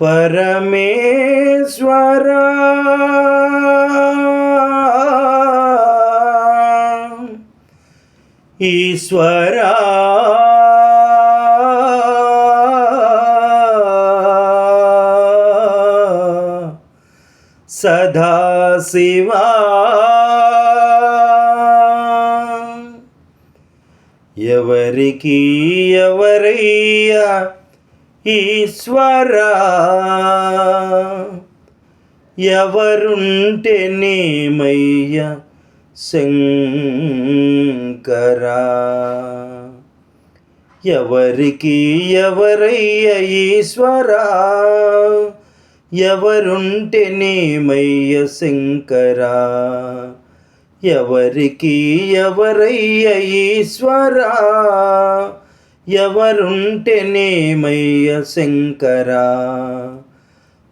పరమేశ్వరా. ఈశ్వరా. సదాశివా. ఎవరికి ఎవరయ్యా ఈశ్వరా ఎవరుంటేనేమయ్య శంకరా? ఎవరికి ఎవరయ్య ఈశ్వరా? ఎవరుంటేనేమయ్య శంకరా? ఎవరికి ఎవరయ్య ఈశ్వరా? ఎవరుంటేనేమయ్య శంకరా.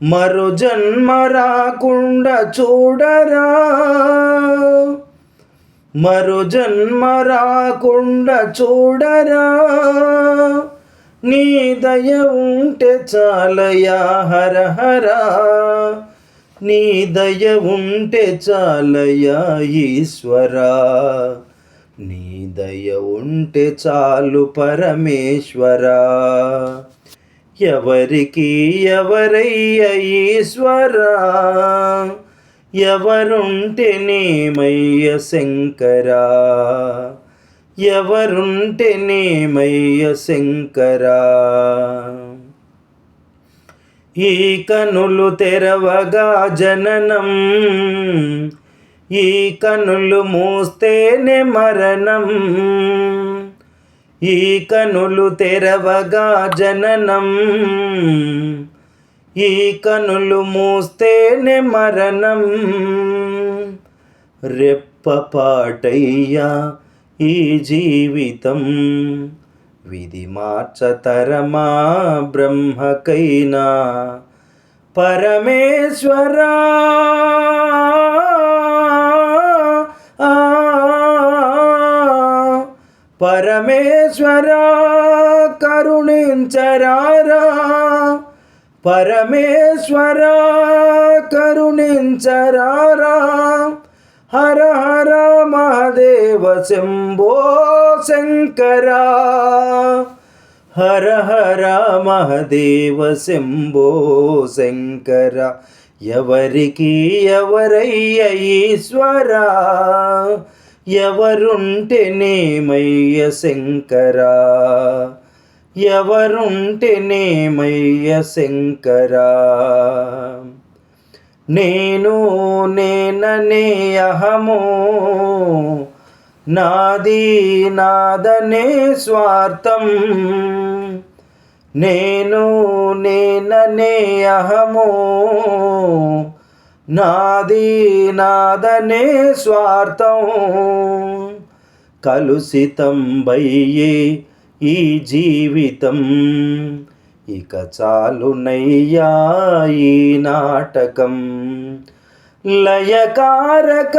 మరో జన్మ రాకుండా చూడరా. మరో జన్మ రాకుండా చూడరా. నీ దయ ఉంటే చాలయా హర హరా నీ దయ ఉంటే చాలయా ఈశ్వరా. నీ దయ ఉంటే చాలు పరమేశ్వరా. ఎవరికి ఎవరయ్య ఈశ్వరా? ఎవరుంటేనేమయ్య శంకరా? ఎవరుంటేనేమయ్య శంకరా? ఈ కనులు తెరవగా జననం ఈ కనులు మూస్తేనే మరణం. ఈ కనులు తెరవగా జననం. ఈ కనులు మూస్తేనే మరణం. రెప్పపాటయ్యా ఈ జీవితం. విధి మార్చతరమా బ్రహ్మకైనా. పరమేశ్వరా పరమేశ్వరా కరుణించరారా. పరమేశ్వరా కరుణించరారా. హర హర మహదేవ శంభో శంకరా. హర హర మహదేవ శంభో శంకర. ఎవరికి ఎవరయ్య ఈశ్వరా. ఎవరుంటేనేమయ్య శంకరా? ఎవరుంటేనేమయ్య శంకరా? నేను నేననే అహము. నాది నాదనే స్వార్థం. నేను నేననే అహము. నాది నాదనే స్వార్థం. కలుషితం బయ్యే ఈ జీవితం. ఇక చాలునయ్యా ఈ నాటకం. లయకారక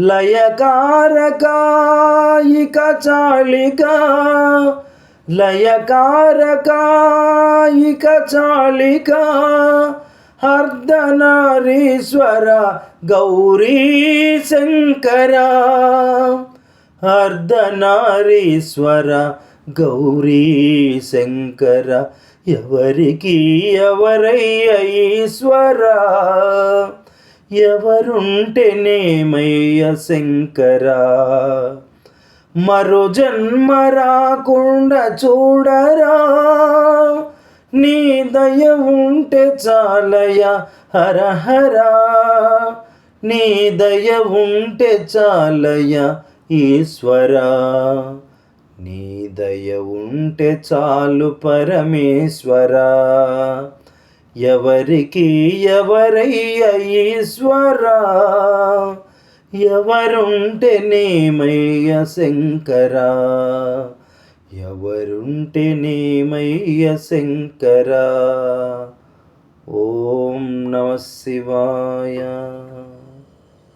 లయకారక ఇక చాలిక లయకారకాయిక చాళిక హర్ధనారీశ్వర గౌరీ శంకర అర్ధనారీశ్వర గౌరీ శంకర ఎవరికి ఎవరయ్య ఈశ్వర ఎవరుంటేనేమయ్య శంకరా మరో జన్మ రాకుండా చూడరా. నీ దయ ఉంటే చాలయ హర హరా నీ దయ ఉంటే చాలయ ఈశ్వరా. నీ దయ ఉంటే చాలు పరమేశ్వరా. ఎవరికి ఎవరయ్య ఈశ్వరా? ఎవరుంటేనేమయ్య శంకరా? ఎవరుంటేనేమయ్య శంకరా? ఓం నమ శివాయ.